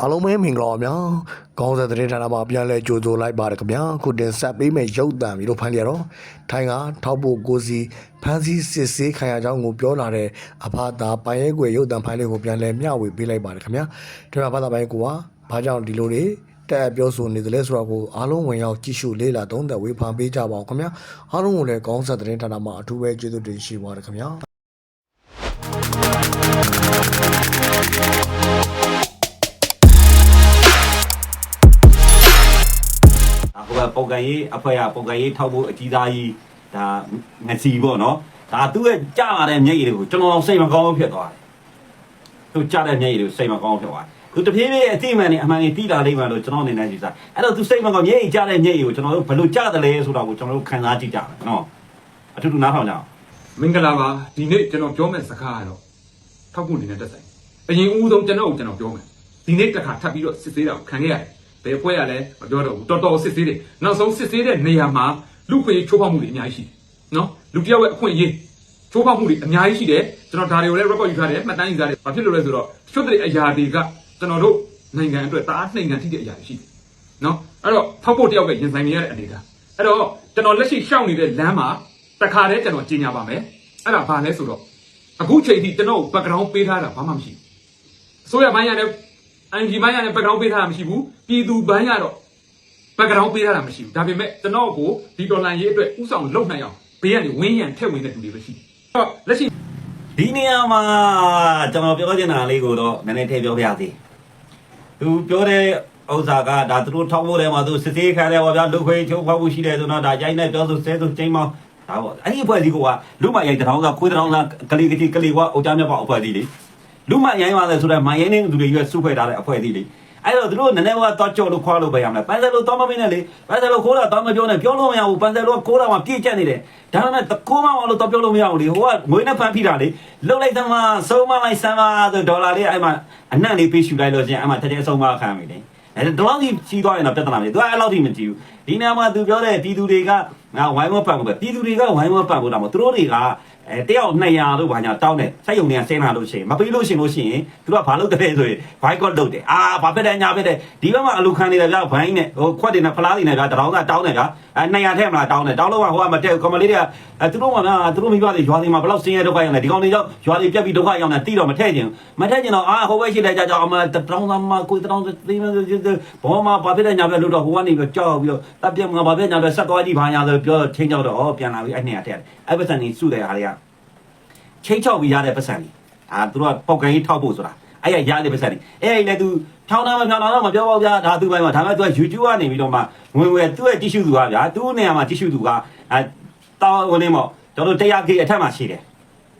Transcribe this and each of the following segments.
အားလုံးပဲမင်္ဂလာပါဗျာကောင်းတဲ့သတင်းဌာနမှာပြန်လဲကြိုဆိုလိုက်ပါတယ်ခင်ဗျာခုတင်ဆက်ပေးမယ့်ရုပ်သံပြီးတော့ဖန်လျက်တော့ထိုင်ကထောက်ဖို့ကိုစီဖန်စီစစ်ဆေးခံရကြောင်းကိုပြောလာတဲ့အဖသာပိုင်ရဲကွယ်ရုပ်သံဖိုင်လေးကိုပြန်လဲမျှဝေပေးလိုက်ပါတယ်ခင်ဗျာဒီမှာဖသာပိုင်ကိုကဘာကြောင့်ဒီလိုတွေတက်ပြောဆိုနေတယ်လဲဆိုတော့ကိုအားလုံးဝင်ရောက်ကြည့်ရှုလေ့လာသုံးသပ်ဝေဖန်ပေးကြပါဦးခင်ဗျာအားလုံးကိုလည်းကောင်းတဲ့သတင်းဌာနမှာအထူးပဲကျေးဇူးတင်ရှိပါတယ်ခင်ဗျာ ကပုံကန်ရေးအဖွဲရပုံကန်ရေးထောက်ဖို့အကြီးသားကြီးဒါငစီပေါ့နော်ဒါသူ့ရဲ့ကြာရတဲ့မျက်ရည်တွေကိုကျွန်တော်စိတ်မကောင်းဖြစ်သွားတယ်သူကြာတဲ့မျက်ရည်တွေကိုစိတ်မကောင်းဖြစ်သွားတယ်သူတဖြည်းဖြည်းအတိအမှန်နဲ့အမှန်ကြီးတိလာလိမ့်မယ်လို့ကျွန်တော်အနေနဲ့ယူဆအဲ့တော့သူစိတ်မကောင်းမျက်ရည်ကြာတဲ့မျက်ရည်ကိုကျွန်တော်တို့ဘယ်လိုကြာတယ်လဲဆိုတာကိုကျွန်တော်တို့ခံစားကြည့်ကြမယ်နော်အထူးတူနားထောင်ကြအောင်မင်္ဂလာပါဒီနေ့ကျွန်တော်ပြောမယ့်စကားကတော့ထောက်ကူအနေနဲ့တက်ဆိုင်အရင်ဦးဆုံးကျွန်တော်ကိုကျွန်တော်ပြောမယ်ဒီနေ့တစ်ခါထပ်ပြီးတော့စစ်ဆေးတာကိုခံခဲ့ရတယ် ဘယ်ဖွဲ့ရလဲမပြောတော့ဘူးတော်တော်စစ်ဆေးတယ်နောက်ဆုံးစစ်ဆေးတဲ့နေရာမှာလူခွေချိုးဖောက်မှုတွေအများကြီးရှိတယ်နော်လူတစ်ယောက်ရဲ့အခွင့်အရေးချိုးဖောက်မှုတွေအများကြီးရှိတယ်ကျွန်တော်ဒါတွေကိုလည်း record ယူထားတယ်မှတ်တမ်းယူထားတယ်ဘာဖြစ်လို့လဲဆိုတော့တချို့တဲ့အရာတွေကကျွန်တော်တို့နိုင်ငံအတွက်တအားနှိမ်ငံထိတဲ့အရာတွေရှိတယ်နော်အဲ့တော့ထောက်ဖို့တယောက်ကရင်ဆိုင်နေရတဲ့အနေအထားအဲ့တော့ကျွန်တော်လက်ရှိရှောက်နေတဲ့လမ်းမှာတခါတည်းကျွန်တော်ကြီးညာပါမယ်အဲ့ဒါဘာလဲဆိုတော့အခုချိန်ထိကျွန်တော် background ပေးထားတာဘာမှမရှိဘူးအစိုးရဘိုင်းရတဲ့ NG ဘိုင်းရတဲ့ background ပေးထားတာမရှိဘူးပြည်သူဘိုင်းရတော့ background ပေးထားတာမရှိဘူးဒါပေမဲ့ကျွန်တော်ကိုဒီ online ရေးအတွက်ဥဆောင်လုပ်နိုင်အောင်ဘေးကနေဝင်းရံထည့်ဝင်တဲ့လူတွေပဲရှိတယ်အဲ့တော့လက်ရှိဒီနေရာမှာကျွန်တော်ပြောချင်တာလေးကိုတော့နည်းနည်းထည့်ပြောပြရစီသူပြောတဲ့ဥစ္စာကဒါသူတို့ထောက်ဖို့တယ်မှာသူစစ်သေးခံတယ်ပေါ့ဗျာလူခွေချုပ်ဖောက်မှုရှိတယ်ဆိုတော့ဒါကြိုင်းနဲ့ပြောဆိုဆဲဆိုချိန်မောင်းဒါပေါ့အဲ့ဒီအဖွဲ့အစည်းကလူမရိုက်တထောင်ကခွေးတထောင်ကကလေးကလေးကလေးကအုတ်ကြမြတ်ပေါ့အဖွဲ့အစည်းလေ လူမရိုင်းပါလေဆိုတော့မရိုင်းနေသူတွေရွက်စုဖွဲ့ထားတဲ့အဖွဲ့အစည်းလေအဲ့တော့သူတို့နည်းနည်းကတော့ကြောက်လို့ခွာလို့ပဲရမယ်ပန်းစယ်လို့တော့မမင်းနဲ့လေပန်းစယ်လို့ခိုးတာတော့မပြောနဲ့ပြောလို့မရဘူးပန်းစယ်လို့ခိုးတာမှပြည့်ကျက်နေတယ်ဒါပေမဲ့တကိုးမအောင်လို့တော့ပြောလို့မရဘူးလေဟိုကငွေနဲ့ဖန်ဖိတာလေလှုပ်လိုက်သမားဆုံးမလိုက်စမ်းပါဆိုဒေါ်လာလေးအဲ့မှာအနှံ့လေးပေးရှူလိုက်လို့ချင်းအဲ့မှာတကယ်ဆုံးမခံမိတယ်အဲ့တော့လောက်ကြီးကြီးသွားရင်တော့ပြဿနာမရှိဘူးသူကအဲ့လောက်ထိမကြည့်ဘူးဒီနေရာမှာသူပြောတဲ့ပြည်သူတွေကငါဝိုင်းဝန်းပတ်ဖို့ပဲပြည်သူတွေကဝိုင်းဝန်းပတ်ဖို့တော့မသူတို့တွေက အဲတယောက်200လို့ဘာညာတောင်းတယ်စိုက်ရုံတွေကဆင်းလာလို့ရှိရင်မပေးလို့ရှိရင်လို့ရှိရင်သူကဘာလုပ်တယ်ဆိုရင် boycott လုပ်တယ်အာဘာဖြစ်တယ်ညာဖြစ်တယ်ဒီဘက်မှာအလူခံနေတယ်ဗျဘိုင်းနဲ့ဟိုခွက်တွေနဲ့ဖလားတွေနဲ့ဗျတရောင်းသားတောင်းတယ်ဗျအဲ200ထည့်မလားတောင်းတယ်တောင်းလို့ကဟိုကမတည့်ကွန်မလေးတွေကအဲသူတို့ကဗျသူတို့မိဘတွေရွာတွေမှာဘယ်လောက်ဆင်းရဲဒုက္ခရောက်နေဒီကောင်တွေကြောင့်ရွာတွေပြက်ပြီးဒုက္ခရောက်နေတိတော့မထည့်ခြင်းမထည့်ခြင်းတော့အာဟိုဘက်ရှိလိုက်ကြကြအောင်မတရောင်းသားမှာကိုတရောင်းသိမ်းဘောမှာဘာဖြစ်တယ်ညာဖြစ်လို့တော့ဟိုကနေပြီးကြောက်ပြီးတော့တပ်ပြက်မှာဘာဖြစ်ညာဖြစ်ဆက်သွားကြည့်ဘာညာဆိုပြောချင်းကြောက်တော့ပြန်လာပြီးအဲ့200ထည့်တယ်အဲ့ပတ်စံကြီးစုတယ်ဟာတွေက ချိတ်ချောက်ပြီးရတဲ့ပတ်စံကြီးအာသူတို့ကပေါက်ကန်ကြီးထောက်ဖို့ဆိုတာအဲ့ရရတဲ့ပတ်စံကြီးအဲ့အဲ့လေသူထောင်းတာမဖြောင်းတာတော့မပြောပါဘူးဗျာဒါသူ့ဘက်မှာဒါပေမဲ့သူက YouTube ကနေပြီးတော့မှဝင်ဝင်သူ့ရဲ့တ िश သူကဗျာသူ့နေရာမှာတ िश သူကအဲတောင်းဝင်နေမော့ကျွန်တော်တရားကြီးအထက်မှာရှိတယ်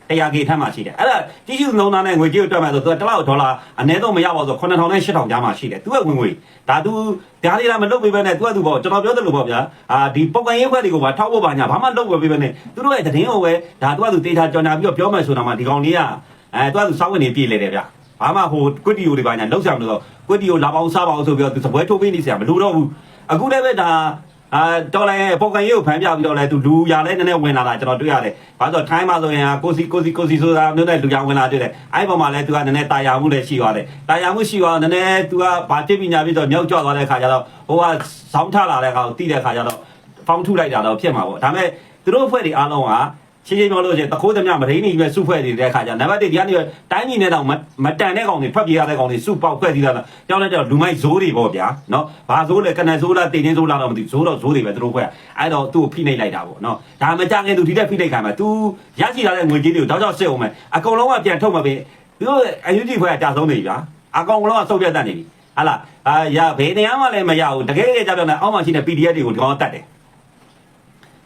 တရားကြီးအထက်မှာရှိတယ်အဲ့ဒါတ िश လုံးသားနဲ့ငွေကြေးကိုတွက်မယ်ဆိုသူကတစ်လောက်ဒေါ်လာအနည်းဆုံးမရပါဘူးဆို9000နဲ့8000ကြားမှာရှိတယ်သူကဝင်ငွေဒါသူဒါလေးလားမလုပ်ပေးဘဲနဲ့သူကသူပေါ့ကျွန်တော်ပြောတယ်လို့ပေါ့ဗျာအာဒီပေါက်ကန်ရေးခွက်တွေကိုပါထောက်ဖို့ပါညာဘာမှလုပ်ပေးဘဲနဲ့သူတို့ရဲ့တည်င်းကိုပဲဒါသူကသူတေချာကြော်ညာပြီးတော့ပြောမယ်ဆိုတာမှဒီကောင်လေးကအဲသူကသူစောင်းဝင်နေပြေးလေတယ်ဗျဘာမှဟိုကွတီယိုတွေပါညာလောက်ဆောင်လို့ကွတီယိုလာပေါင်းစားပါအောင်ဆိုပြီးတော့သူစပွဲထိုးပေးနေစရာမလိုတော့ဘူးအခုလည်းပဲဒါ အာတော်လည်းပေါကန်ရေးကိုဖမ်းပြပြီးတော့လဲသူလူရလဲနည်းနည်းဝင်လာတာကျွန်တော်တွေ့ရတယ်။ဘာလို့ထိုင်းမှာဆိုရင်ကိုစီကိုစီကိုစီဆိုတာမျိုးနဲ့လူရဝင်လာတွေ့တယ်။အဲ့ပေါ်မှာလဲသူကနည်းနည်းတာယာမှုလည်းရှိသွားတယ်။တာယာမှုရှိသွားနည်းနည်းသူကဘာတစ်ပညာပြီးတော့မြောက်ကြွသွားတဲ့ခါကျတော့ဟိုကဆောင်းထလာတဲ့ခါကိုတိတဲ့ခါကျတော့ဖောင်းထုလိုက်တာတော့ဖြစ်မှာပေါ့။ဒါပေမဲ့သူတို့အဖွဲ့တွေအားလုံးက ရှင်းရှင်းပြောလို့ရှိရင်တခိုးသမျှမရင်းနေပဲစုဖွဲ့နေတဲ့အခါကျနံပါတ်1ဒီကနေတိုင်းပြည်နဲ့တောင်မတန်တဲ့ကောင်တွေထွက်ပြေးရတဲ့ကောင်တွေစုပေါက်ဖွဲ့စည်းလာတာကြောက်လိုက်တော့လူမိုက်ဇိုးတွေပေါ့ဗျာနော်ဘာဇိုးလဲကနန်ဇိုးလားတင်တင်းဇိုးလားတော့မသိဘူးဇိုးတော့ဇိုးတွေပဲသူတို့ဖွဲ့အဲ့တော့သူ့ကိုဖိနှိပ်လိုက်တာပေါ့နော်ဒါမကြခင်သူဒီတက်ဖိနှိပ်ခံမှာ तू ရရှိလာတဲ့ငွေကြေးတွေကိုတောက်တောက်စစ်အောင်မယ်အကုန်လုံးကပြန်ထုတ်မှာပဲသူတို့အယူကြီးဖွဲ့ကကြာဆုံးနေပြီဗျာအကောင်လုံးကစုပ်ပြတ်တတ်နေပြီဟာလားအာရဘယ်နေရာမှလည်းမရဘူးတကယ်ကြပြောနေအောက်မှာရှိတဲ့ PDF တွေကိုဒီကောင်တတ်တယ်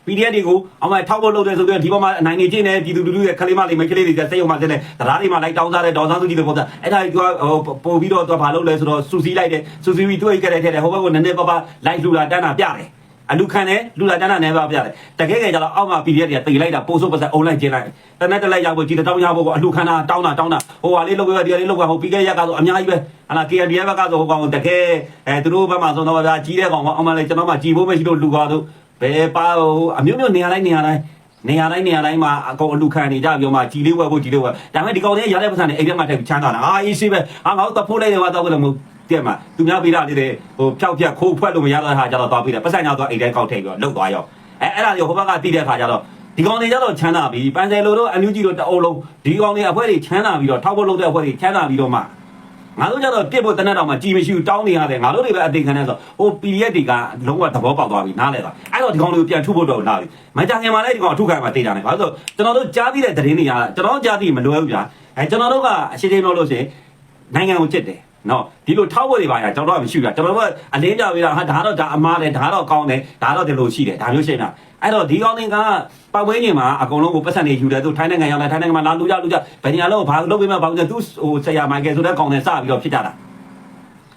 PDF တွေကိုအမှထောက်ဖို့လုပ်တယ်ဆိုပြီးဒီဘက်မှာအနိုင်နေချင်းနေပြည်သူလူထုရဲ့ခလေးမလေးမိန်းကလေးတွေကစိတ်ရုံမှာတင်းနေတရားတွေမှာလိုက်တောင်းစားတဲ့ဒေါ်စန်းစုကြည်တွေပေါ့ဗျအဲ့ဒါကြီးကဟိုပို့ပြီးတော့သူကဘာလုပ်လဲဆိုတော့စူစီလိုက်တယ်စူစီပြီးသူ့အိတ်ကလေးထည့်တယ်ဟိုဘက်ကနည်းနည်းပါးပါးလိုက်လှူလာတန်းတာပြတယ်အလူခံတယ်လူလာတန်းတာနည်းပါးပြတယ်တကယ်ကြကြတော့အောက်မှာ PDF တွေကတိတ်လိုက်တာပို့ဆိုးပါစအုံလိုက်ကျင်းလိုက်တနက်တလိုက်ရောက်ဖို့ကြည်တောင်းရဖို့ကအလူခံတာတောင်းတာတောင်းတာဟိုဟာလေးလုပ်ရဒီလေးလုပ်ရဟိုပြီးခဲ့ရက်ကဆိုအများကြီးပဲဟာလား KNDF ဘက်ကဆိုဟိုကောင်တကယ်အဲသူတို့ဘက်မှာဆိုတော့ဗျာကြီးတဲ့ကောင်ကအမှလည်းကျွန်တော်မှကြည်ဖို့မရှိလို့လူပါတော့ ဘယ်ပါဟိုအမျိုးမျိုးနေရာတိုင်းနေရာတိုင်းနေရာတိုင်းနေရာတိုင်းမှာအကောင်အလူခံနေကြပြောမှကြီးလေးဝဲဖို့ကြီးလေးဝဲဒါပေမဲ့ဒီကောင်လေးရတဲ့ပတ်စံနေအိမ်ထဲမှာထည့်ချမ်းသာတာအာအေးရှိပဲအာငါတို့တဖိုးလိုက်တယ်ကွာတော့ဘယ်လိုမဟုတ်တဲ့မှာသူများပေးတာလေးတွေဟိုဖြောက်ဖြက်ခိုးဖွက်လို့မရတဲ့ဟာကြတော့သွားပေးတယ်ပတ်စံညောက်တော့အိမ်တိုင်းကောက်ထိပ်ပြီးတော့လှုပ်သွားရောအဲအဲ့ဒါတွေဟိုဘက်ကတိတဲ့ခါကျတော့ဒီကောင်တွေကြတော့ချမ်းသာပြီပန်ဆယ်လိုတို့အန်ယူဂျီတို့တအုပ်လုံးဒီကောင်တွေအဖွဲ့တွေချမ်းသာပြီးတော့ထောက်ဖို့လုပ်တဲ့အဖွဲ့တွေချမ်းသာပြီးတော့မှ ငါတို့ကြတော့ပြစ်ဖို့တနက်တော်မှာကြည်မရှိဘူးတောင်းနေရတယ်ငါတို့တွေပဲအသိခံနေဆိုဟို PDF တွေကလုံးဝသဘောပေါက်သွားပြီနားလဲသွားအဲ့တော့ဒီကောင်တွေကိုပြန်ထုဖို့တော့လာပြီမကြခင်မှာလည်းဒီကောင်ထုခိုင်းမှာတေးကြတယ်ဘာလို့ဆိုကျွန်တော်တို့ကြားသိတဲ့သတင်းတွေရကျွန်တော်ကြားသိမလွယ်ဘူးဗျာအဲကျွန်တော်တို့ကအရှိချင်းပြောလို့ရှိရင်နိုင်ငံကိုချစ်တယ် နော်ဒီလိုထောက်ဖို့တွေပါရကျွန်တော်တို့ကမရှိဘူးကျွန်တော်တို့ကအလင်းကြပေးတာဟာဒါတော့ဒါအမားတယ်ဒါတော့ကောင်းတယ်ဒါတော့ဒီလိုရှိတယ်ဒါမျိုးရှိနေတာအဲ့တော့ဒီကောင်းတွေကပတ်ဝန်းကျင်မှာအကုန်လုံးကိုပတ်စံနေယူတယ်သူထိုင်းနိုင်ငံရောက်လာထိုင်းနိုင်ငံမှာလာလူကြလူကြဘယ်ညာလို့ဘာလုပ်ပေးမှဘာလို့သူဟိုဆရာမိုက်ကယ်ဆိုတဲ့ကောင်းတွေစပြီးတော့ဖြစ်ကြတာ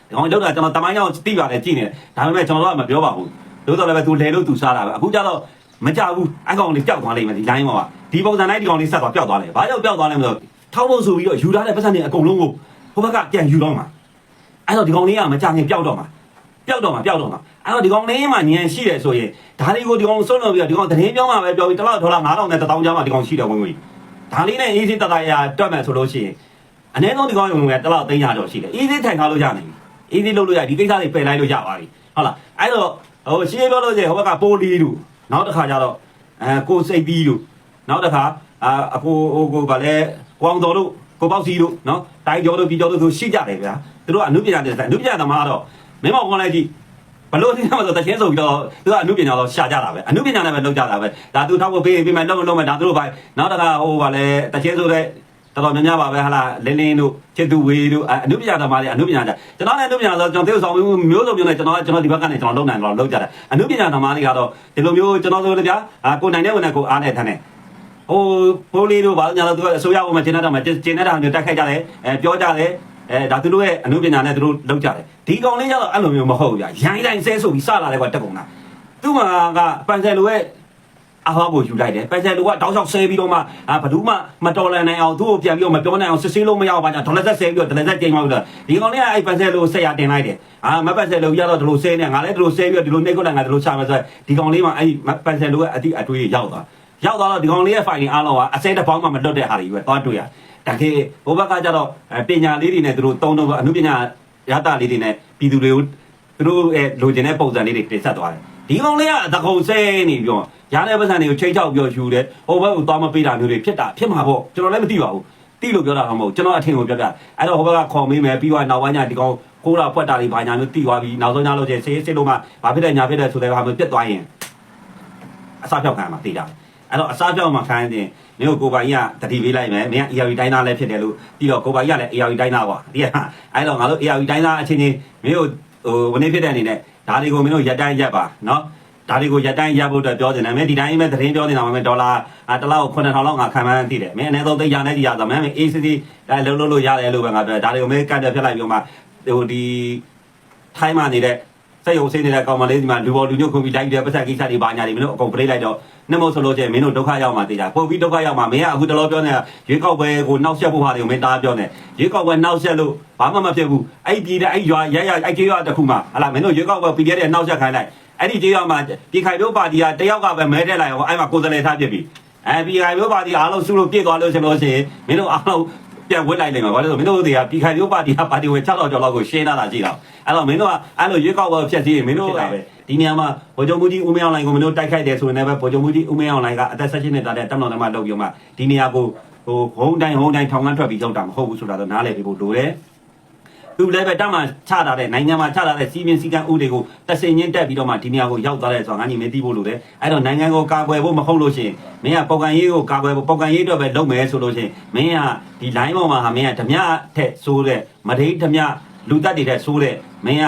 ဒီကောင်လောက်တာကျွန်တော်တမိုင်းကြောင်သိပါတယ်ကြည့်နေတယ်ဒါပေမဲ့ကျွန်တော်တို့ကမပြောပါဘူးလို့တော့လည်းပဲသူလဲလို့သူစားတာပဲအခုကျတော့မကြဘူးအကောင်လေးပျောက်သွားလိမ့်မယ်ဒီတိုင်းမှာဒီပုံစံတိုင်းဒီကောင်လေးဆက်သွားပျောက်သွားတယ်ဘာကြောင့်ပျောက်သွားလဲမလို့ထောက်ဖို့ဆိုပြီးတော့ယူထားတဲ့ပတ်စံတွေအကုန်လုံးကိုဟိုဘက်ကပြန်ယူတော့မှာ အဲ့တော့ဒီကောင်လေးကမကြခင်ပျောက်တော့မှာပျောက်တော့မှာပျောက်တော့မှာအဲ့တော့ဒီကောင်လေးမှာညံရှိတယ်ဆိုရင်ဒါလေးကိုဒီကောင်စွန့်လို့ပြီးတော့ဒီကောင်သတင်းပြောမှာပဲပြောပြီးတစ်လောက်ဒေါ်လာ9000နဲ့1000ကျားမှာဒီကောင်ရှိတယ်ဝင်ဝင်ဒါလေးနဲ့အေးစစ်တတရာတွက်မယ်ဆိုလို့ရှိရင်အနည်းဆုံးဒီကောင်ရုံကတစ်လောက်300ကျော်ရှိတယ်အေးစစ်ထိုင်ထားလို့ရနိုင်ပြီအေးစစ်လုပ်လို့ရဒီကိစ္စတွေပယ်လိုက်လို့ရပါပြီဟုတ်လားအဲ့တော့ဟိုရှင်းပြောလို့ရှိရင်ဟိုဘက်ကပိုလီတို့နောက်တစ်ခါကျတော့အဲကိုစိတ်ပြီးတို့နောက်တစ်ခါအာအကိုဟိုကိုဗာလဲကွအောင်တော်တို့ ကိုပေါက်စီတို့နော်တိုင်းကျော်တို့ပြည်ကျော်တို့သူရှိကြတယ်ဗျာသူတို့ကအနုပညာတဲ့အနုပညာသမားတော့မင်းမောင်ကောင်းလိုက်ကြည့်ဘလို့သိရမှာဆိုတချင်းဆိုပြီးတော့သူကအနုပညာတော့ရှာကြတာပဲအနုပညာနဲ့ပဲလုပ်ကြတာပဲဒါသူထောက်ဖို့ပေးပေးမယ်လုံးလုံးမယ်ဒါသူတို့ပဲနောက်တစ်ခါဟိုဗာလဲတချင်းဆိုတဲ့တော်တော်များများပါပဲဟာလာလင်းလင်းတို့ချစ်သူဝေတို့အနုပညာသမားတွေအနုပညာကြကျွန်တော်လည်းအနုပညာဆိုကျွန်တော်သေဆောင်မျိုးစုံမျိုးနဲ့ကျွန်တော်ကျွန်တော်ဒီဘက်ကနေကျွန်တော်လုပ်နိုင်တော့လုပ်ကြတယ်အနုပညာသမားတွေကတော့ဒီလိုမျိုးကျွန်တော်ဆိုလည်းဗျာကိုနိုင်တဲ့ဝင်တဲ့ကိုအားနဲ့ထမ်းတယ် ဟိုပိုးလေးတို့ဘာလို့ညာလို့သူကအစိုးရကမှကျင်းနေတာမှကျင်းနေတာမျိုးတိုက်ခိုက်ကြတယ်အဲပြောကြတယ်အဲဒါသူတို့ရဲ့အမှုပညာနဲ့သူတို့လုပ်ကြတယ်ဒီကောင်လေးကျတော့အဲ့လိုမျိုးမဟုတ်ဘူးဗျာရိုင်းတိုင်းဆဲဆိုပြီးစလာတယ်ကွာတက်ကုန်တာသူ့မှာကပန်ဆယ်လိုရဲ့အဟောကိုယူလိုက်တယ်ပန်ဆယ်လိုကတောက်လျှောက်ဆဲပြီးတော့မှအာဘယ်သူမှမတော်လန်နိုင်အောင်သူ့ကိုပြန်ပြီးတော့မပြောနိုင်အောင်စစ်ဆေးလို့မရအောင်ပါညာဒေါ်လာဆက်ဆဲပြီးတော့ဒေါ်လာဆက်ကျင်းသွားလို့ဒီကောင်လေးကအဲ့ပန်ဆယ်လိုဆက်ရတင်လိုက်တယ်အာမပန်ဆယ်လိုရတော့ဒီလိုဆဲနေငါလည်းဒီလိုဆဲပြီးတော့ဒီလိုနှိတ်ခွက်လိုက်ငါဒီလိုချမယ်ဆိုဒီကောင်လေးမှအဲ့ပန်ဆယ်လိုရဲ့အတိအတွေးရောက်သွား ရောက်သွားတော့ဒီကောင်လေးရဲ့ file အားလုံးကအစဲတစ်ပေါင်းမှမလွတ်တဲ့ဟာတွေပဲသွားတွေ့ရတကယ်ဘိုးဘက်ကကြတော့ပညာလေးတွေနဲ့သူတို့တုံးတုံးအမှုပညာရတာလေးတွေနဲ့ပြည်သူတွေကိုသူတို့ရဲ့လိုချင်တဲ့ပုံစံလေးတွေတင်ဆက်သွားတယ်ဒီကောင်လေးကတကုံဆဲနေပြီးတော့ရတဲ့ပတ်စံတွေကိုချိန်ချောက်ပြောယူတယ်ဟိုဘက်ကိုသွားမပေးတာမျိုးတွေဖြစ်တာဖြစ်မှာပေါ့ကျွန်တော်လည်းမသိပါဘူးတိလို့ပြောတာတော့မဟုတ်ကျွန်တော်အထင်ကိုပြောပြအဲ့တော့ဟိုဘက်ကခေါ်မေးမယ်ပြီးတော့နောက်ပိုင်းကျဒီကောင်ကိုလာဖွက်တာတွေဘာညာမျိုးတိသွားပြီးနောက်ဆုံးညလို့ကျဆေးစစ်လို့မှဘာဖြစ်တယ်ညာဖြစ်တယ်ဆိုတဲ့ဟာမျိုးပြတ်သွားရင်အစားဖြောက်ခံမှာတေးကြတယ် အဲ့တော့အစားပြောင်းမှာခိုင်းတဲ့မင်းကိုကိုပိုင်ကြီးကတတိပေးလိုက်မယ်မင်းက ARV တိုင်းသားလည်းဖြစ်တယ်လို့ပြီးတော့ကိုပိုင်ကြီးကလည်း ARV တိုင်းသားပေါ့ဒီကအဲ့တော့ငါတို့ ARV တိုင်းသားအချင်းချင်းမင်းကိုဟိုဝနေဖြစ်တဲ့အနေနဲ့ဒါတွေကိုမင်းတို့ရက်တိုင်းရက်ပါနော်ဒါတွေကိုရက်တိုင်းရက်ဖို့အတွက်ပြောတင်တယ်မင်းဒီတိုင်းပဲသတင်းပြောနေတာမင်းဒေါ်လာတစ်လောက်9000လောက်ငါခံမှန်းသိတယ်မင်းအနည်းဆုံးသိရနဲ့ကြည့်ရဆိုမင်း ACC ဒါလုံးလုံးလို့ရတယ်လို့ပဲငါပြောဒါတွေကိုမင်းကန်တယ်ဖြစ်လိုက်ပြီးမှဟိုဒီထိုင်းမှာနေတဲ့စိတ်ယုံစိတ်နေတဲ့ကောင်မလေးဒီမှာလူပေါ်လူညွတ်ခွန်ပြီးတိုက်တဲ့ပတ်သက်ကိစ္စတွေဘာညာတွေမင်းတို့အကုန်ပလေးလိုက်တော့ နှမို့ဆိုလို့ချင်းမင်းတို့ဒုက္ခရောက်မှတေးကြပုံပြီးဒုက္ခရောက်မှမင်းကအခုတလောပြောနေတာရွေးကောက်ပွဲကိုနောက်ဆက်ဖို့ဟာတွေကိုမင်းတားပြောနေရွေးကောက်ပွဲနောက်ဆက်လို့ဘာမှမဖြစ်ဘူးအဲ့ပြည်တဲ့အဲ့ရွာရရအဲ့ကျေးရွာတစ်ခုမှဟလာမင်းတို့ရွေးကောက်ပွဲပြည်တဲ့နောက်ဆက်ခိုင်းလိုက်အဲ့ဒီကျေးရွာမှာပြည်ခိုင်တို့ပါတီကတယောက်ကပဲမဲတက်လိုက်အောင်အဲ့မှာကိုယ်စလဲထားပြစ်ပြီအဲ့ပြည်ခိုင်တို့ပါတီအားလုံးစုလို့ပြည့်သွားလို့ရှင်လို့ရှိရင်မင်းတို့အားလုံးပြန်ဝစ်လိုက်လိမ့်မယ်ဘာလို့လဲဆိုမင်းတို့တွေကပြည်ခိုင်တို့ပါတီကပါတီဝင်600ကျော်လောက်ကိုရှင်းလာတာကြည့်တော့အဲ့တော့မင်းတို့ကအဲ့လိုရွေးကောက်ပွဲဖြတ်စည်းရင်မင်းတို့ကပဲ ဒီနေရာမှာဗိုလ်ချုပ်မှုကြီးဦးမင်းအောင်လိုင်ကိုမင်းတို့တိုက်ခိုက်တယ်ဆိုရင်လည်းပဲဗိုလ်ချုပ်မှုကြီးဦးမင်းအောင်လိုင်ကအသက်16နှစ်သားတဲ့တမန်တော်မှာလုပ်ပြီးမှဒီနေရာကိုဟိုဟုံးတိုင်းဟုံးတိုင်းထောင်ကန်းထွက်ပြီးလောက်တာမဟုတ်ဘူးဆိုတာတော့နားလည်ပြီးဖို့လိုတယ်သူလည်းပဲတမန်ချတာတဲ့နိုင်ငံမှာချတာတဲ့စီးမင်းစည်းကမ်းဥတွေကိုတဆင်ချင်းတက်ပြီးတော့မှဒီနေရာကိုရောက်သွားတဲ့ဆိုတော့ငါညီမသိဖို့လိုတယ်အဲ့တော့နိုင်ငံကိုကာကွယ်ဖို့မဟုတ်လို့ရှိရင်မင်းကပေါကန်ရေးကိုကာကွယ်ဖို့ပေါကန်ရေးအတွက်ပဲလုပ်မယ်ဆိုလို့ရှိရင်မင်းကဒီ line ပေါ်မှာဟာမင်းကဓမြထက်ဆိုးတဲ့မဒိဓမြလူတက်တွေထက်ဆိုးတဲ့မင်းက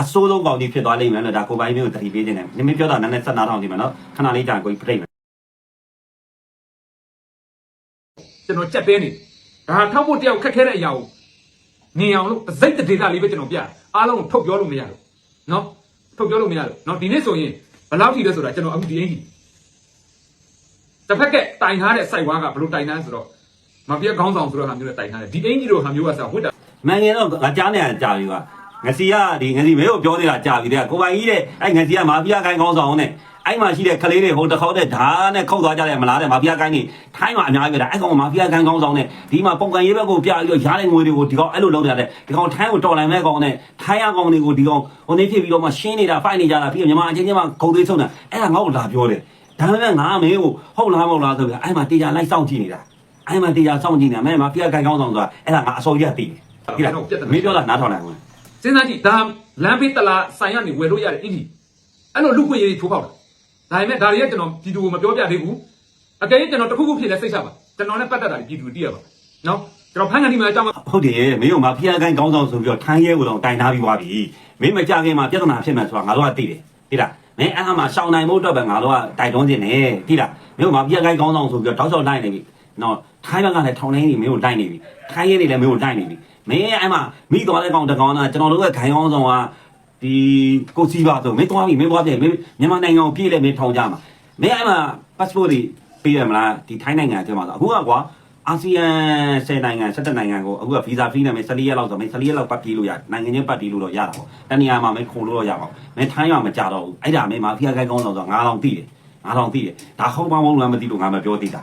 အဆိုးဆုံးကောင်ကြီးဖြစ်သွားလိမ့်မယ်လို့ဒါကိုပိုင်မျိုးကိုတတိပေးနေတယ်နင်မပြောတာနည်းနည်းဆက်နာထောင်နေမှာနော်ခဏလေးကြာကိုပြိတ်မယ်ကျွန်တော်ကြက်တဲနေဒါထောက်ဖို့တယောက်ခက်ခဲတဲ့အရာကိုမြင်အောင်လို့စိတ်တဒေတာလေးပဲကျွန်တော်ပြအားလုံးထုတ်ပြောလို့မရလို့နော်ထုတ်ပြောလို့မရလို့နော်ဒီနေ့ဆိုရင်ဘယ်လောက်ထိလဲဆိုတာကျွန်တော်အခုဒီအင်ကြီးတစ်ဖက်ကတိုင်ထားတဲ့ site ဝါကဘယ်လိုတိုင်ထားဆိုတော့မပြည့်ခေါင်းဆောင်ဆိုတော့ဟာမျိုးနဲ့တိုင်ထားတယ်ဒီအင်ကြီးတို့ဟာမျိုးကစားဝတ်တာမန်ငယ်တော့ငါကြားနေရကြာပြီကွာ ငစီကဒီငစီမဲကိုပြောနေတာကြာပြီတဲ့ကိုပိုင်ကြီးတဲ့အဲ့ငစီကမာဖီးယားခိုင်းကောင်းဆောင်နဲ့အဲ့မှာရှိတဲ့ကလေးတွေဟိုတစ်ခေါက်တဲ့ဓာတ်နဲ့ခောက်သွားကြတယ်မလားတဲ့မာဖီးယားကိုင်းနေထိုင်းမှာအများကြီးပဲဒါအဲ့ကောင်မာဖီးယားကိုင်းကောင်းဆောင်နဲ့ဒီမှာပုံကန်ရေးဘက်ကိုပြပြီးတော့ရားတဲ့ငွေတွေကိုဒီကောင်အဲ့လိုလုပ်ကြတယ်ဒီကောင်ထိုင်းကိုတော်လိုင်းမဲ့ကောင်နဲ့ထိုင်းရကောင်တွေကိုဒီကောင်ဟိုနေဖြစ်ပြီးတော့မှရှင်းနေတာဖိုက်နေကြတာပြီးတော့မြန်မာအချင်းချင်းမှဂုံသေးဆုံးတာအဲ့ဒါငါ့ကိုလာပြောတယ်ဒါပေမဲ့ငါမင်းကိုဟုတ်လားမဟုတ်လားဆိုပြီးအဲ့မှာတေချာလိုက်စောင့်ကြည့်နေတာအဲ့မှာတေချာစောင့်ကြည့်နေတာမဲမာဖီးယားကိုင်းကောင်းဆောင်ဆိုတာအဲ့ဒါငါအစောကြီးကသိတယ်ဒီလားမင်းပြောတာနားထောင်လိုက်ဝင် စဉ်းစားကြည့်ဒါလမ်းပေးတလားဆိုင်ကနေဝယ်လို့ရတဲ့အင်ဂျီအဲ့လိုလူခွင့်ရေးထိုးပေါက်တာဒါပေမဲ့ဒါတွေကကျွန်တော်ပြည်သူကိုမပြောပြသေးဘူးအကယ်၍ကျွန်တော်တခုခုဖြစ်လဲစိတ်ချပါကျွန်တော်နဲ့ပတ်သက်တာပြည်သူသိရပါနော်ကျွန်တော်ဖန်ကန်ဒီမှာအကြောင်းဟုတ်တယ်မင်းတို့မာဖီးယားကိုင်းကောင်းဆောင်ဆိုပြီးတော့ထိုင်းရဲကိုတော့တိုင်ထားပြီးသွားပြီမင်းမကြခင်မှာပြဿနာဖြစ်မယ်ဆိုတာငါတို့ကသိတယ်သိလားမင်းအဲ့ဒါမှရှောင်းနိုင်ဖို့အတွက်ပဲငါတို့ကတိုက်တွန်းနေတယ်သိလားမင်းတို့မာဖီးယားကိုင်းကောင်းဆောင်ဆိုပြီးတော့တောက်လျှောက်လိုက်နေပြီနော်ထိုင်းဘက်ကလည်းထောင်နေနေမင်းတို့လိုက်နေပြီထိုင်းရဲတွေလည်းမင်းတို့လိုက်နေပြီ မင်းအဲ့မှာမိသွားတဲ့ကောင်တကောင်ကကျွန်တော်တို့ရဲ့ခိုင်ကောင်းဆောင်ကဒီကိုစီပါဆိုမင်းသွားပြီမင်းသွားပြီမင်းမြန်မာနိုင်ငံကိုပြေးလဲမင်းထောင်ကြမှာမင်းအဲ့မှာ passport တွေပေးရမလားဒီထိုင်းနိုင်ငံအထက်မှာဆိုအခုကကွာအာဆီယံ10နိုင်ငံ17နိုင်ငံကိုအခုကဗီဇာဖီးနေမယ်14ရက်လောက်ဆိုမယ်14ရက်လောက်ပတ်ပြေးလို့ရနိုင်ငံချင်းပတ်ပြေးလို့တော့ရတာပေါ့တနေရာမှာမခုံလို့တော့ရပါဘူးမင်းထိုင်းရမကြတော့ဘူးအဲ့ဒါမင်းမာဖီးယားကိုင်းကောင်းတော့ဆိုငါးလောင်သိတယ်ငါးလောင်သိတယ်ဒါဟုတ်မမဟုတ်လားမသိလို့ငါမပြောသေးတာ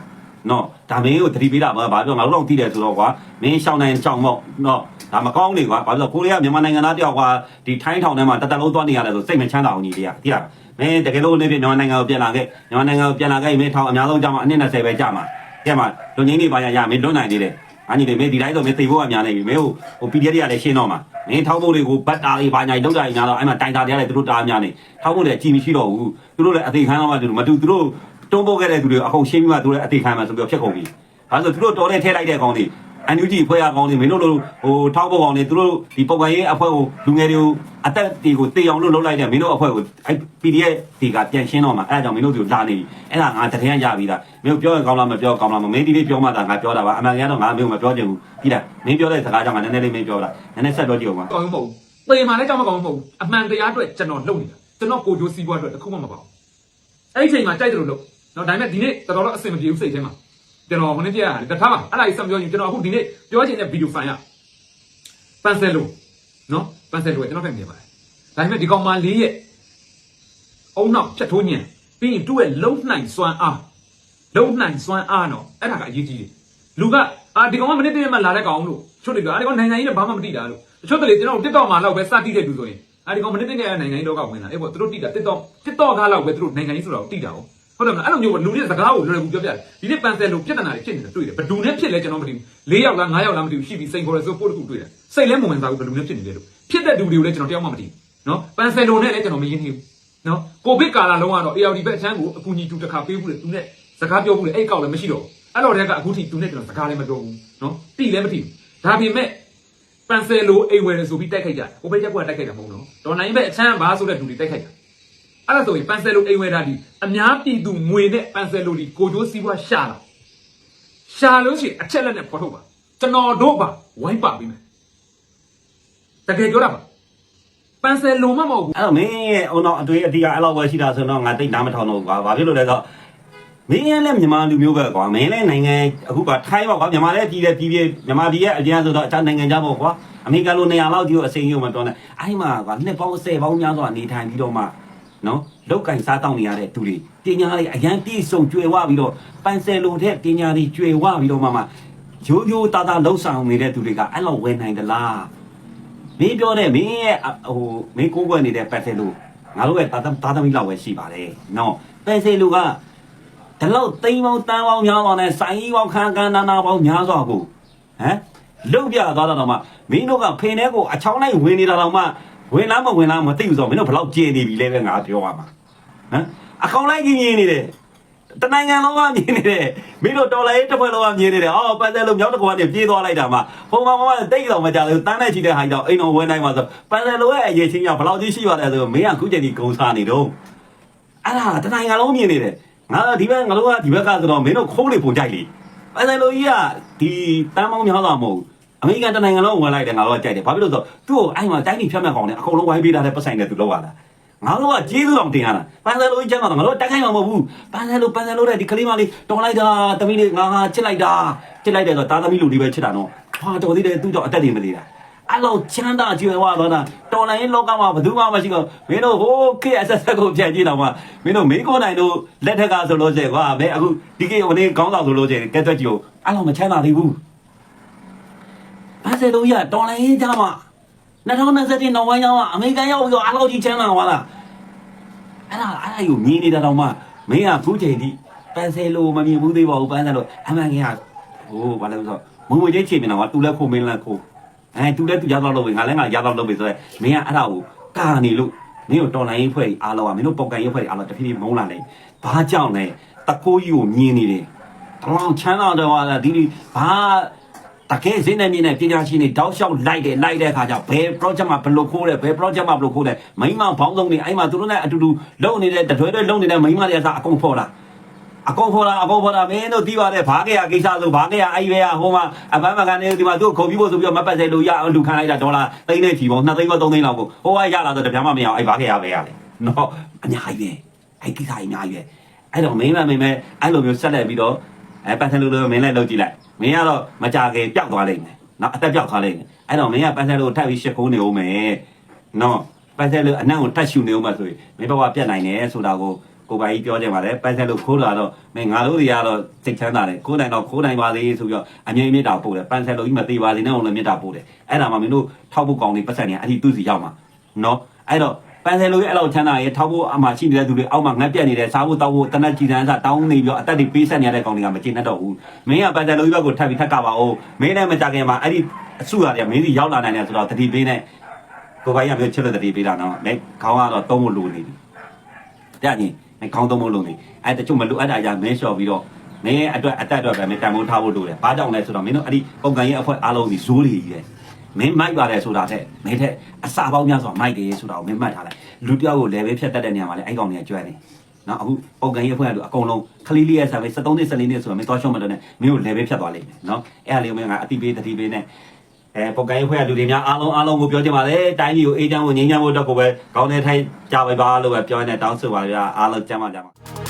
နော်ဒါမင်းကိုသတိပေးတာပါဘာပြောငါတို့တော့သိတယ်ဆိုတော့ကွာမင်းရှောင်းနိုင်ရှောင်းပေါ့နော်ဒါမကောင်းနေကွာဘာလို့ကိုရီးယားမြန်မာနိုင်ငံသားတယောက်ကွာဒီထိုင်းထောင်ထဲမှာတသက်လုံးသွားနေရတယ်ဆိုစိတ်မချမ်းသာအောင်ကြီးတရားသိလားမင်းတကယ်လို့နေပြမြန်မာနိုင်ငံကိုပြန်လာခဲ့မြန်မာနိုင်ငံကိုပြန်လာခဲ့မင်းထောင်အများဆုံးကြာမှာအနည်း20ပဲကြာမှာကဲမှာလူငင်းနေပါရရမင်းလွတ်နိုင်သေးတယ်။အညီလေးမင်းဒီတိုင်းဆိုမင်းသိဖို့ကများနေပြီ။မင်းဟိုဟို PDF တွေကလည်းရှင်းတော့မှာ။မင်းထောက်ဖို့တွေကိုဘတ်တာတွေဘာညာလောက်တာညာတော့အဲ့မှာတိုင်တာတွေကလည်းသူတို့တားများနေ။ထောက်ဖို့လည်းအကြည့်မရှိတော့ဘူး။သူတို့လည်းအသေးခံတော့မှသူတို့မတူသူတို့ တွန်းပို့ခဲ့တဲ့သူတွေအကုန်ရှင်းပြီးမှသူတို့လည်းအသေးခံမှဆိုပြီးတော့ဖြစ်ကုန်ပြီ။ဒါဆိုသူတို့တော်တဲ့ထဲလိုက်တဲ့ကောင်တွေအန်ယူဂျီဖွဲ့ရကောင်တွေမင်းတို့လိုဟိုထောက်ဖို့ကောင်တွေသူတို့ဒီပုံကန်ရေးအဖွဲ့ကိုလူငယ်တွေကိုအသက်တွေကိုတေအောင်လို့လုပ်လိုက်တဲ့မင်းတို့အဖွဲ့ကိုအဲ့ PDF တွေကပြန်ရှင်းတော့မှာအဲ့ဒါကြောင့်မင်းတို့တို့လာနေပြီအဲ့ဒါငါတရင်ရပြီလားမင်းတို့ပြောရင်ကောင်းလားမပြောကောင်းလားမမင်းဒီလေးပြောမှသာငါပြောတာပါအမှန်တရားတော့ငါမင်းမပြောချင်ဘူးပြီးလားမင်းပြောတဲ့စကားကြောင့်ငါနည်းနည်းလေးမင်းပြောတာနည်းနည်းဆက်ပြောကြည့်အောင်ပါကောင်းမဟုတ်ဘူးပေမာလည်းကြောက်မကောင်းမဟုတ်ဘူးအမှန်တရားအတွက်ကျွန်တော်လုပ်နေတာကျွန်တော်ကိုကြိုးစီးပွားအတွက်တစ်ခုမှမပေါ့အဲ့ဒီချိန်မှာကြိုက်တယ်လို့လုပ် နော်ဒါပေမဲ့ဒီနေ့တော်တော်အဆင်မပြေဘူးစိတ်ထဲမှာကျွန်တော်ဟိုနေ့ပြရတယ်တထားပါအဲ့ဒါကြီးဆက်ပြောရင်ကျွန်တော်အခုဒီနေ့ပြောချင်တဲ့ဗီဒီယိုဖိုင်ကပန်ဆယ်လိုနော်ပန်ဆယ်လိုကကျွန်တော်ဖက်မြင်ပါတယ်ဒါပေမဲ့ဒီကောင်မလေးရဲ့အုံနောက်ဖြတ်ထိုးညံပြီးရင်သူ့ရဲ့လုံနိုင်စွမ်းအားလုံနိုင်စွမ်းအားနော်အဲ့ဒါကအရေးကြီးတယ်လူကအာဒီကောင်ကမနေ့တည်းမှလာတဲ့ကောင်လို့ချွတ်တယ်ကအာဒီကောင်နိုင်ငံကြီးနဲ့ဘာမှမသိတာလို့တချို့တလေကျွန်တော် TikTok မှာလောက်ပဲစတိတဲ့သူဆိုရင်အာဒီကောင်မနေ့တည်းနဲ့နိုင်ငံကြီးတော့ကဝင်လာအေးပေါ့သူတို့တိတာ TikTok TikTok ကားလောက်ပဲသူတို့နိုင်ငံကြီးဆိုတော့တိတာဟုတ် ဟုတ်တယ်မလားအဲ့လိုမျိုးကလူတွေစကားကိုလွယ်လွယ်ကူပြောပြတယ်ဒီနေ့ပန်ဆယ်လိုပြဿနာတွေဖြစ်နေတာတွေ့တယ်ဘယ်သူနဲ့ဖြစ်လဲကျွန်တော်မသိဘူး၄ယောက်လား၅ယောက်လားမသိဘူးရှိပြီးစိန်ခေါ်ရဲဆိုပို့တစ်ခုတွေ့တယ်စိတ်လဲမဝင်စားဘူးဘယ်လူနဲ့ဖြစ်နေလဲလို့ဖြစ်တဲ့လူတွေကိုလည်းကျွန်တော်တယောက်မှမသိဘူးနော်ပန်ဆယ်လိုနဲ့လည်းကျွန်တော်မရင်းနှီးဘူးနော်ကိုဗစ်ကာလလုံးကတော့ ARD ဘက်အချမ်းကိုအကူအညီတူတစ်ခါပေးဘူးလေသူနဲ့စကားပြောဘူးလေအဲ့ကောက်လည်းမရှိတော့ဘူးအဲ့တော့တည်းကအခုထိသူနဲ့ကျွန်တော်စကားလည်းမပြောဘူးနော်တိလည်းမတိဘူးဒါပေမဲ့ပန်ဆယ်လိုအိမ်ဝယ်တယ်ဆိုပြီးတိုက်ခိုက်ကြတယ်ကိုဗစ်ချက်ကတိုက်ခိုက်တာမဟုတ်နော်ဒေါ်နိုင်ဘက်အချမ်းဘာဆိုတဲ့လူတွေတိုက်ခိုက်တာ အဲ့ဒါဆိုရင်ပန်ဆယ်လိုအိမ်ဝဲတာဒီအများပြည်သူငွေနဲ့ပန်ဆယ်လိုဒီကိုကျိုးစီးပွားရှာလာရှာလို့ရှိရင်အချက်လက်နဲ့ပေါ်ထုတ်ပါကျွန်တော်တို့ပါဝိုင်းပါပြီးမယ်တကယ်ပြောတာပါပန်ဆယ်လိုမှမဟုတ်ဘူးအဲ့တော့မင်းရဲ့အုံတော့အတွေ့အတိကအဲ့လောက်ပဲရှိတာဆိုတော့ငါတိတ်နားမထောင်တော့ဘူးကွာဘာဖြစ်လို့လဲဆိုတော့မင်းရဲ့လည်းမြန်မာလူမျိုးပဲကွာမင်းလည်းနိုင်ငံအခုကထိုင်းပါကွာမြန်မာလည်းကြီးတယ်ကြီးပြီးမြန်မာပြည်ရဲ့အကျဉ်းဆိုတော့အခြားနိုင်ငံကြပေါ့ကွာအမေရိကန်လိုနေရာလောက်ကြီးကိုအစိမ်းကြီးကိုမတော်နဲ့အဲ့မှာကွာနှစ်ပေါင်း10ပေါင်းများစွာနေထိုင်ပြီးတော့မှ နော်လောက်ကင်စားတောင်းနေရတဲ့သူတွေပညာတွေအရန်ပြည့်စုံကြွယ်ဝပြီးတော့ပန်ဆယ်လိုတဲ့ပညာတွေကြွယ်ဝပြီးတော့မှမှရိုးရိုးသားသားလှုပ်ဆောင်နေတဲ့သူတွေကအဲ့လောက်ဝယ်နိုင်သလားမင်းပြောတဲ့မင်းရဲ့အဟိုမင်းကိုးကွယ်နေတဲ့ပတ်သက်လို့ငါတို့ရဲ့တာသမတာသမီလောက်ပဲရှိပါတယ်နော်ပယ်စေလူကဒီလောက်သိန်းပေါင်းတန်းပေါင်းများစွာနဲ့စိုင်းကြီးပေါင်းခန်းခန်းနာနာပေါင်းများစွာကိုဟမ်လုတ်ပြသွားတာတော့မှမင်းတို့ကဖင်ထဲကိုအချောင်းလိုက်ဝင်နေတာတော့မှ ဝင်လားမဝင်လားမသိဘူးဆိုတော့မင်းတို့ဘယ်လောက်ကျင်နေပြီလဲပဲငါပြောရမှာဟမ်အကောင်လိုက်ကြီးမြင်နေတယ်တနိုင်ငံလုံးကမြင်နေတယ်မင်းတို့တော်လိုင်းတစ်ဖွဲ့လုံးကမြင်နေတယ်အော်ပတ်သက်လို့မြောက်တစ်ခွာနဲ့ပြေးသွားလိုက်တာမှပုံမှန်မှတိတ်တော့မကြလို့တန်းနဲ့ချီတဲ့ဟာကြောင့်အိမ်တော်ဝဲနိုင်မှာဆိုပတ်သက်လို့ရဲ့အရေးချင်းကဘယ်လောက်ကြီးရှိပါလဲဆိုမင်းကခုချိန်ဒီဂုံစားနေတော့အဲ့ဒါတနိုင်ငံလုံးမြင်နေတယ်ငါဒီဘက်ငါတို့ကဒီဘက်ကဆိုတော့မင်းတို့ခိုးလေပုံကြိုက်လေပတ်သက်လို့ကြီးကဒီတန်းပေါင်းများစွာမဟုတ် အမေရိကန်တနိုင်ငံလုံးဝင်လိုက်တယ်ငါတို့ကကြိုက်တယ်ဘာဖြစ်လို့ဆိုတော့သူ့ကိုအဲ့မှာတိုင်းပြည်ဖြတ်မဲ့ကောင်နဲ့အကုန်လုံးဝိုင်းပေးတာတဲ့ပတ်ဆိုင်နဲ့သူလောက်ရတာငါတို့ကကျေးဇူးတော်တင်ရတာပန်ဆယ်လိုကြီးကျမ်းတော့ငါတို့တက်ခိုင်းမှာမဟုတ်ဘူးပန်ဆယ်လိုပန်ဆယ်လိုတဲ့ဒီကလေးမလေးတော်လိုက်တာတမီးလေးငါငါချစ်လိုက်တာချစ်လိုက်တယ်ဆိုတော့တာသမီးလူတွေပဲချစ်တာနော်ဟာတော်သေးတယ်သူ့တော့အသက်တွေမသေးတာအဲ့လိုချမ်းသာကျွယ်ဝသွားတာတော်လိုင်းလောကမှာဘယ်သူမှမရှိတော့မင်းတို့ဟိုးခေတ်အဆက်ဆက်ကိုပြန်ကြည့်တော့မှမင်းတို့မေးခွန်းနိုင်တို့လက်ထက်ကဆိုလို့ရှိရင်ကွာမင်းအခုဒီကေဟိုနေ့ခေါင်းဆောင်ဆိုလို့ရှိရင်ကဲတက်ကြီးကိုအဲ့လိုမချမ်းသာသေးဘူး ဘာစေလို့ရတော်လိုင်းကြမှာ2020နောက်ပိုင်းကျမှအမေရိကန်ရောက်ပြီးတော့အဲ့လိုကြီးချမ်းသာသွားတာအဲ့ဒါအဲ့ဒါကိုမြင်နေတာတော့မှမင်းကခုချိန်ထိပန်းစဲလို့မမြင်ဘူးသေးပါဘူးပန်းစဲလို့အမှန်ကဟိုဘာလဲဆိုတော့မုံမွေချင်းချိန်နေတာကတူလက်ခိုမင်းလက်ခိုအဲတူလက်တူရတော့လို့ငါလည်းငါရတော့လို့ပဲဆိုတော့မင်းကအဲ့ဒါကိုကာနေလို့မင်းတို့တော်လိုင်းရေးဖွဲ့အားလုံးကမင်းတို့ပေါကန်ရေးဖွဲ့အားလုံးတဖြည်းဖြည်းမုန်းလာနေဘာကြောင့်လဲတကိုးကြီးကိုမြင်နေတယ်တောင်ချမ်းသာတော့ဒီဒီဘာ တကယ်စင်းနေမြင်နေပညာရှင်တွေတောက်လျှောက်လိုက်တယ်လိုက်တဲ့အခါကျဘယ် project မှာဘယ်လိုခိုးတယ်ဘယ် project မှာဘယ်လိုခိုးတယ်မိမဘောင်းဆုံးနေအဲ့မှာသူတို့နဲ့အတူတူလုံနေတဲ့တတွဲတွဲလုံနေတဲ့မိမတွေကစအကုန်ဖော်လာအကုန်ဖော်လာအကုန်ဖော်လာမင်းတို့သိပါတယ်ဘာကြရကိစ္စဆိုဘာကြရအဲ့ရွေးရဟိုမှာအပန်းမကန်နေဒီမှာသူ့ခုံပြီးဖို့ဆိုပြီးတော့မပတ်စေလို့ရအောင်လူခံလိုက်တာဒေါ်လာသိန်းနဲ့ချီပေါင်း2သိန်းကော3သိန်းလောက်ကိုဟိုကရလာတော့တပြားမှမရအောင်အဲ့ဘာကြရပဲရလေနော်အများကြီးပဲအဲ့ကိစ္စကြီးအများကြီးပဲအဲ့တော့မင်းမမင်းမဲအဲ့လိုမျိုးဆက်လက်ပြီးတော့ အဲပတ်စံလို့လို့မင်းလည်းလုပ်ကြည့်လိုက်မင်းကတော့မကြခင်ပျောက်သွားလိမ့်မယ်နော်အသက်ပျောက်သွားလိမ့်မယ်အဲ့တော့မင်းကပတ်စံလို့ထပ်ပြီးရှစ်ခိုးနေဦးမယ်နော်ပတ်စံလို့အနံ့ကိုတတ်ရှူနေဦးမှာဆိုရင်မင်းဘဝပြတ်နိုင်တယ်ဆိုတာကိုကိုပါကြီးပြောကြပါလေပတ်သက်လို့ခိုးလာတော့မင်းငါတို့တွေကတော့စိတ်ချမ်းသာတယ်ခိုးနိုင်တော့ခိုးနိုင်ပါသေးဆိုပြီးတော့အငြိမ်းမြစ်တာပို့တယ်ပန်ဆက်လို့ကြီးမသေးပါသေးနဲ့အောင်လည်းမြစ်တာပို့တယ်အဲ့ဒါမှမင်းတို့ထောက်ဖို့ကောင်းနေပတ်ဆက်နေအဲ့ဒီသူ့စီရောက်မှာနော်အဲ့တော့ ပန်ဆယ်လိုရဲ့အဲ့လောက်ချမ်းသာရဲ့ထောက်ဖို့အမှရှိနေတဲ့သူတွေအောက်မှာငတ်ပြက်နေတယ်စားဖို့တောက်ဖို့တနက်ကြည်တန်းစားတောင်းနေပြီးတော့အသက်တွေပေးဆက်နေရတဲ့ကောင်တွေကမကျေနပ်တော့ဘူးမင်းကပန်ဆယ်လိုကြီးဘက်ကိုထပ်ပြီးထပ်ကပါအောင်မင်းလည်းမကြခင်မှာအဲ့ဒီအစုရတယ်မင်းစီရောက်လာနိုင်တယ်ဆိုတော့တတိပေးနဲ့ကိုပိုင်ရမျိုးချစ်လို့တတိပေးတာနော်မင်းခေါင်းကတော့တုံးဖို့လိုနေပြီတဲ့ရင်မင်းခေါင်းတုံးဖို့လိုနေအဲ့တချို့မလိုအပ်တာအရာမင်းလျှော်ပြီးတော့မင်းအတွက်အသက်အတွက်ပဲမင်းတန်ဖိုးထားဖို့လိုတယ်ဘာကြောင့်လဲဆိုတော့မင်းတို့အဲ့ဒီပုံကန်ရဲ့အဖွဲအားလုံးဒီဇိုးတွေကြီးတယ် မင်းမိုက်ပါတယ်ဆိုတာတဲ့မင်းတဲ့အစာပေါင်းများစွာမိုက်တယ်ဆိုတာကိုမင်းမှတ်ထားလိုက်လူတယောက်ကို level ဖြတ်တတ်တဲ့နေရာမှာလည်းအဲ့ကောင်တွေကကျွမ်းတယ်နော်အခုပုံကန်ရေးအဖွဲ့ကလူအကုန်လုံးခလီလေးရဲ့ဆာပဲ73နှစ်14နှစ်ဆိုတော့မင်းသွားရှုံးမတော့နဲ့မင်းကို level ဖြတ်သွားလိမ့်မယ်နော်အဲ့ဒါလေးကိုမင်းကအတိပေးတတိပေးနဲ့အဲပုံကန်ရေးအဖွဲ့ကလူတွေများအားလုံးအားလုံးကိုပြောချင်ပါတယ်တိုင်းပြည်ကိုအေးချမ်းဖို့ငြိမ်းချမ်းဖို့အတွက်ကိုပဲကောင်းတဲ့ထိုင်ကြပါပါလို့ပဲပြောနေတောင်းဆိုပါရအားလုံးကြမ်းပါကြပါ